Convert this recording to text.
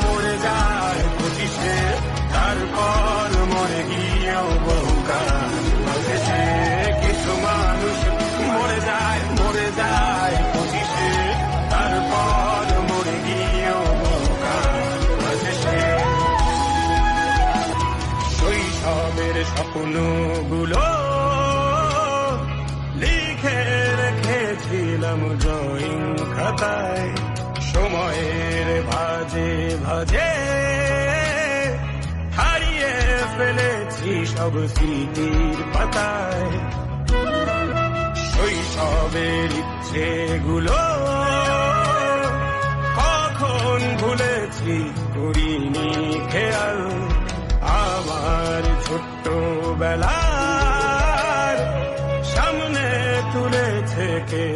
মরে যায় পঁচিশে, তারপর মরে গিয়েও বহুকাল। কিছু মানুষ মরে যায় মরে যায় পঁচিশে, তারপর মরে গিয়েও বহুকাল। পঁচিশে শৈশবের স্বপ্নগুলো লিখে রেখেছিলাম ড্রয়িং খাতায়। সময়ের ভাজে ভাজে। হারিয়ে ফেলেছি সব স্মৃতির পাতায়। শৈশবের ইচ্ছেগুলো কখন ভুলেছি করিনি খেয়াল। আমার ছোট্ট বেলার সামনে তুলেছে কে